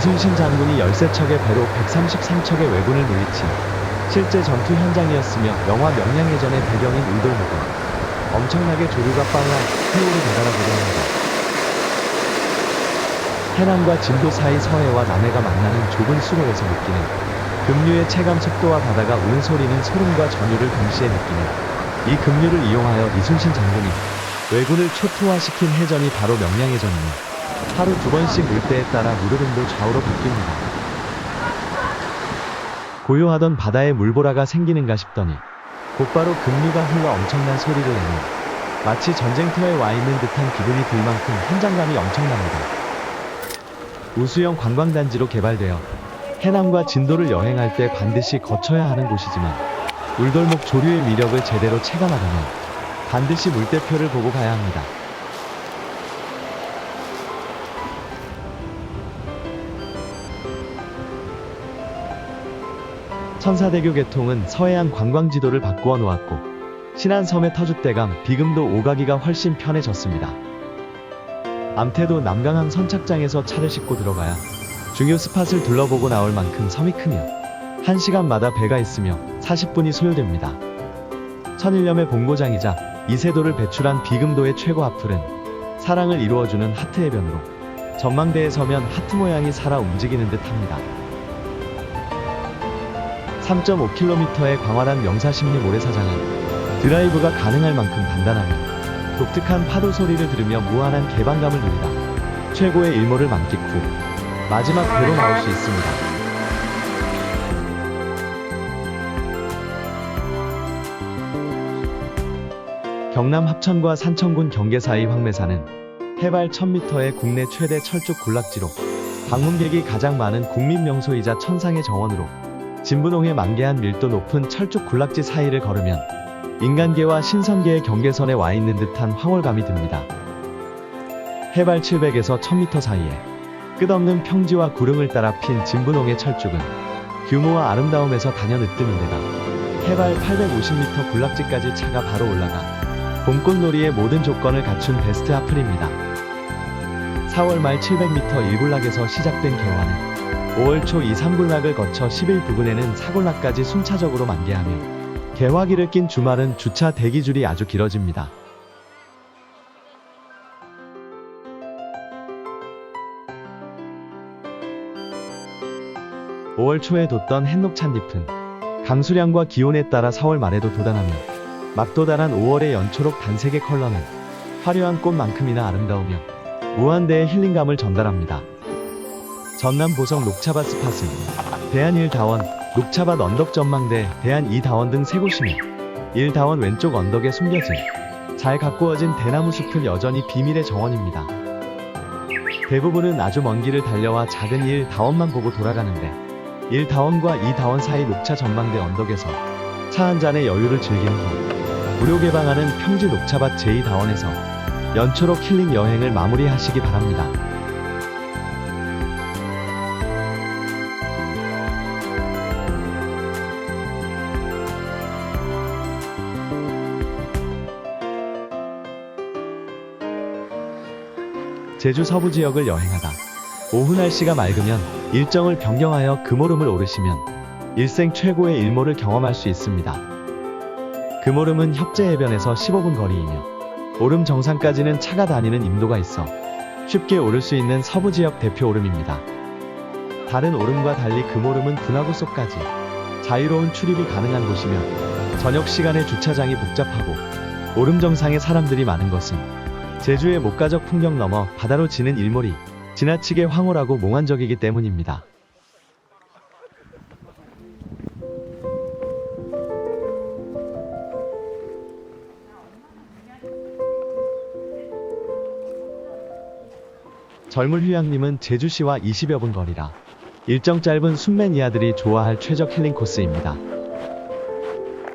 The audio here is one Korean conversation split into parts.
이순신 장군이 13척의 배로 133척의 왜군을 물리친 실제 전투 현장이었으며 영화 명량해전의 배경인 울돌목은 엄청나게 조류가 빨라 해오를 배달하기도 합니다. 해남과 진도 사이 서해와 남해가 만나는 좁은 수로에서 느끼는 급류의 체감 속도와 바다가 우는 소리는 소름과 전율을 동시에 느끼는 이 급류를 이용하여 이순신 장군이 왜군을 초토화시킨 해전이 바로 명량해전이며 하루 두 번씩 물때에 따라 무르름도 좌우로 바뀝니다. 고요하던 바다에 물보라가 생기는가 싶더니 곧바로 급류가 흘러 엄청난 소리를 내는 마치 전쟁터에 와 있는 듯한 기분이 들 만큼 현장감이 엄청납니다. 우수형 관광단지로 개발되어 해남과 진도를 여행할 때 반드시 거쳐야 하는 곳이지만 울돌목 조류의 미력을 제대로 체감하려면 반드시 물대표를 보고 가야 합니다. 천사대교 개통은 서해안 관광지도를 바꾸어 놓았고 신안섬의 터줏대감 비금도 오가기가 훨씬 편해졌습니다. 암태도 남강항 선착장에서 차를 싣고 들어가야 중요 스팟을 둘러보고 나올 만큼 섬이 크며 1시간마다 배가 있으며 40분이 소요됩니다. 천일염의 본고장이자 이세도를 배출한 비금도의 최고 앞풀은 사랑을 이루어주는 하트 해변으로 전망대에 서면 하트 모양이 살아 움직이는 듯 합니다. 3.5km의 광활한 명사십리 모래사장은 드라이브가 가능할 만큼 단단하며 독특한 파도 소리를 들으며 무한한 개방감을 누리다 최고의 일몰을 만끽 후 마지막 배로 나올 수 있습니다. 경남 합천과 산천군 경계 사이 황매산은 해발 1000m의 국내 최대 철쭉 군락지로 방문객이 가장 많은 국민 명소이자 천상의 정원으로 진분홍의 만개한 밀도 높은 철쭉 군락지 사이를 걸으면 인간계와 신선계의 경계선에 와 있는 듯한 황홀감이 듭니다. 해발 700에서 1000m 사이에 끝없는 평지와 구름을 따라 핀 진분홍의 철쭉은 규모와 아름다움에서 단연 으뜸인데다 해발 850m 군락지까지 차가 바로 올라가 봄꽃놀이의 모든 조건을 갖춘 베스트 아플입니다. 4월 말 700m 1군락에서 시작된 개화는 5월 초 2, 3군락을 거쳐 10일 부근에는 4군락까지 순차적으로 만개하며 개화기를 낀 주말은 주차 대기줄이 아주 길어집니다. (5월) 초에 돋던 햇녹찬 잎은 강수량과 기온에 따라 4월 말에도 돋아나며 막 도달한 5월의 연초록 단색의 컬러는 화려한 꽃만큼이나 아름다우며 무한대의 힐링감을 전달합니다. 전남 보성 녹차밭 스팟은 대한 1다원, 녹차밭 언덕 전망대, 대한 2다원 등 세 곳이며 1다원 왼쪽 언덕에 숨겨진 잘 가꾸어진 대나무 숲은 여전히 비밀의 정원입니다. 대부분은 아주 먼 길을 달려와 작은 1다원만 보고 돌아가는데 1다원과 2다원 사이 녹차 전망대 언덕에서 차 한 잔의 여유를 즐긴 후 무료 개방하는 평지 녹차밭 제2다원에서 연초록 힐링 여행을 마무리하시기 바랍니다. 제주 서부 지역을 여행하다 오후 날씨가 맑으면 일정을 변경하여 금오름을 오르시면 일생 최고의 일몰을 경험할 수 있습니다. 금오름은 협재 해변에서 15분 거리이며 오름 정상까지는 차가 다니는 임도가 있어 쉽게 오를 수 있는 서부 지역 대표 오름입니다. 다른 오름과 달리 금오름은 분화구 속까지 자유로운 출입이 가능한 곳이며 저녁 시간에 주차장이 복잡하고 오름 정상에 사람들이 많은 것은 제주의 목가적 풍경 넘어 바다로 지는 일몰이 지나치게 황홀하고 몽환적이기 때문입니다. 젊은 휴양림은 제주시와 20여 분 거리라 일정 짧은 순매니아들이 좋아할 최적 힐링 코스입니다.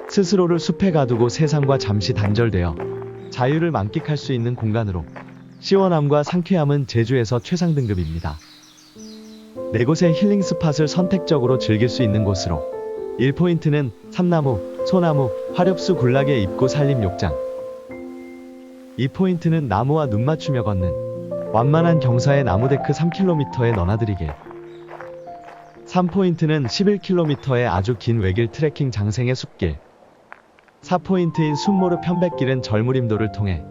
스스로를 숲에 가두고 세상과 잠시 단절되어 자유를 만끽할 수 있는 공간으로 시원함과 상쾌함은 제주에서 최상 등급입니다. 네 곳의 힐링 스팟을 선택적으로 즐길 수 있는 곳으로 1포인트는 삼나무, 소나무, 화렵수 군락의 입구 산림 욕장 2포인트는 나무와 눈 맞추며 걷는 완만한 경사의 나무데크 3km의 너나들이길 3포인트는 11km의 아주 긴 외길 트레킹 장생의 숲길. 4포인트인 순모르 편백길은 절무림도를 통해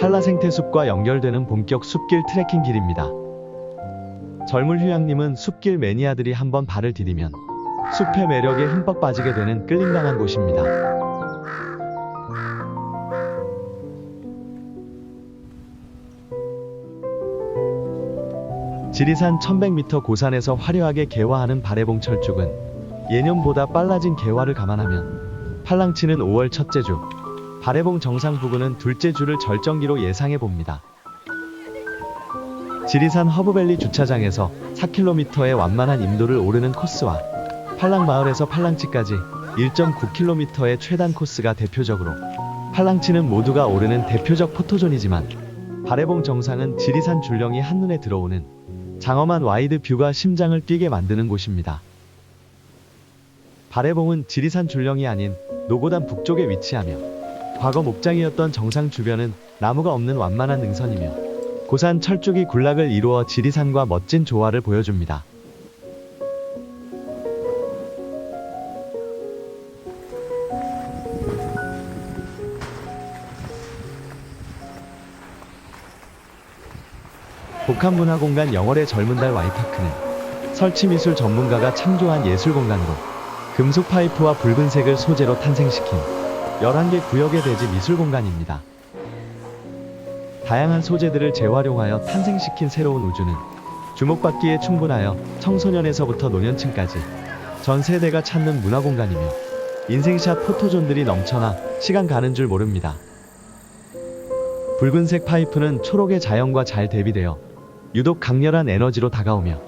한라생태숲과 연결되는 본격 숲길 트레킹 길입니다. 젊을 휴양님은 숲길 매니아들이 한번 발을 디디면 숲의 매력에 흠뻑 빠지게 되는 끌림당한 곳입니다. 지리산 1100m 고산에서 화려하게 개화하는 발해봉 철쭉은 예년보다 빨라진 개화를 감안하면 팔랑치는 5월 첫째 주, 발해봉 정상 부근은 둘째 주를 절정기로 예상해 봅니다. 지리산 허브밸리 주차장에서 4km의 완만한 임도를 오르는 코스와 팔랑마을에서 팔랑치까지 1.9km의 최단 코스가 대표적으로 팔랑치는 모두가 오르는 대표적 포토존이지만 발해봉 정상은 지리산 줄령이 한눈에 들어오는 장엄한 와이드 뷰가 심장을 뛰게 만드는 곳입니다. 발해봉은 지리산 줄령이 아닌 노고단 북쪽에 위치하며 과거 목장이었던 정상 주변은 나무가 없는 완만한 능선이며 고산 철쭉이 군락을 이루어 지리산과 멋진 조화를 보여줍니다. 복합문화공간 영월의 젊은 달 와이파크는 설치미술 전문가가 창조한 예술공간으로 금속 파이프와 붉은색을 소재로 탄생시킨 11개 구역의 대지 미술 공간입니다. 다양한 소재들을 재활용하여 탄생시킨 새로운 우주는 주목받기에 충분하여 청소년에서부터 노년층까지 전 세대가 찾는 문화 공간이며 인생샷 포토존들이 넘쳐나 시간 가는 줄 모릅니다. 붉은색 파이프는 초록의 자연과 잘 대비되어 유독 강렬한 에너지로 다가오며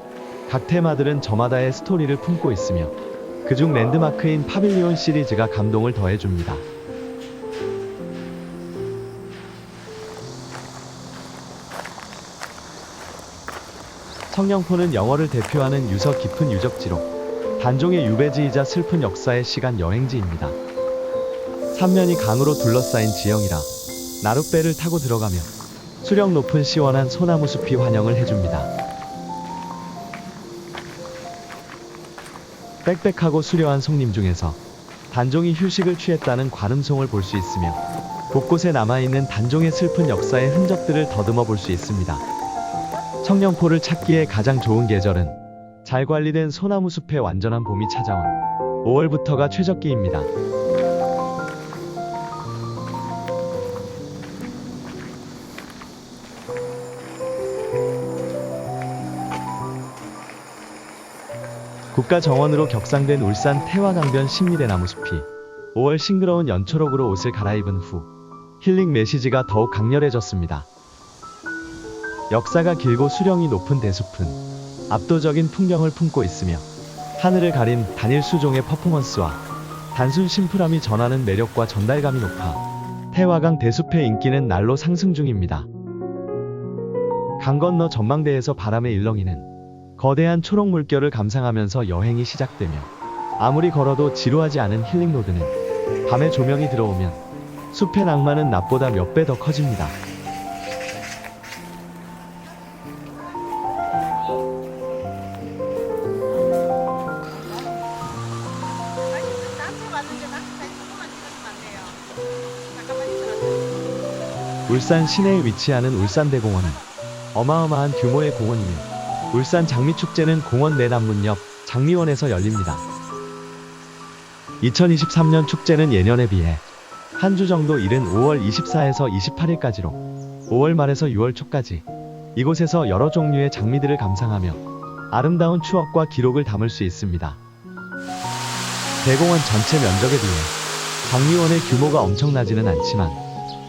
각 테마들은 저마다의 스토리를 품고 있으며 그중 랜드마크인 파빌리온 시리즈가 감동을 더해줍니다. 성령포는 영어를 대표하는 유서 깊은 유적지로 단종의 유배지이자 슬픈 역사의 시간 여행지입니다. 삼면이 강으로 둘러싸인 지형이라 나룻배를 타고 들어가며 수령 높은 시원한 소나무 숲이 환영을 해줍니다. 빽빽하고 수려한 송림 중에서 단종이 휴식을 취했다는 관음송을 볼 수 있으며 곳곳에 남아있는 단종의 슬픈 역사의 흔적들을 더듬어 볼 수 있습니다. 청령포를 찾기에 가장 좋은 계절은 잘 관리된 소나무 숲의 완전한 봄이 찾아온 5월부터가 최적기입니다. 국가 정원으로 격상된 울산 태화강변 신미대 나무 숲이 5월 싱그러운 연초록으로 옷을 갈아입은 후 힐링 메시지가 더욱 강렬해졌습니다. 역사가 길고 수령이 높은 대숲은 압도적인 풍경을 품고 있으며 하늘을 가린 단일 수종의 퍼포먼스와 단순 심플함이 전하는 매력과 전달감이 높아 태화강 대숲의 인기는 날로 상승 중입니다. 강 건너 전망대에서 바람에 일렁이는 거대한 초록 물결을 감상하면서 여행이 시작되며 아무리 걸어도 지루하지 않은 힐링 로드는 밤에 조명이 들어오면 숲의 낭만은 낮보다 몇 배 더 커집니다. 울산 시내에 위치하는 울산대공원은 어마어마한 규모의 공원이며 울산 장미축제는 공원 내단문 옆 장미원에서 열립니다. 2023년 축제는 예년에 비해 한 주 정도 이른 5월 24에서 28일까지로 5월 말에서 6월 초까지 이곳에서 여러 종류의 장미들을 감상하며 아름다운 추억과 기록을 담을 수 있습니다. 대공원 전체 면적에 비해 장미원의 규모가 엄청나지는 않지만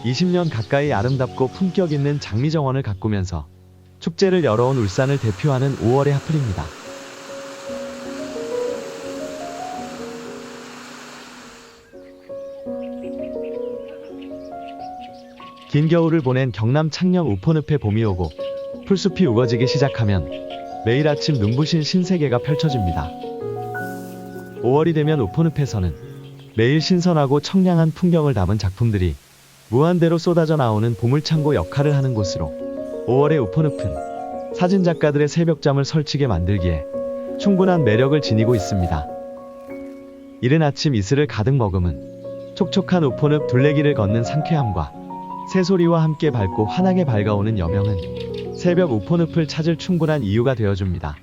20년 가까이 아름답고 품격 있는 장미정원을 가꾸면서 축제를 열어온 울산을 대표하는 5월의 하플입니다. 긴 겨울을 보낸 경남 창녕 우포늪에 봄이 오고 풀숲이 우거지기 시작하면 매일 아침 눈부신 신세계가 펼쳐집니다. 5월이 되면 우포늪에서는 매일 신선하고 청량한 풍경을 담은 작품들이 무한대로 쏟아져 나오는 보물창고 역할을 하는 곳으로 5월의 우포늪은 사진작가들의 새벽잠을 설치게 만들기에 충분한 매력을 지니고 있습니다. 이른 아침 이슬을 가득 머금은 촉촉한 우포늪 둘레길을 걷는 상쾌함과 새소리와 함께 밝고 환하게 밝아오는 여명은 새벽 우포늪을 찾을 충분한 이유가 되어줍니다.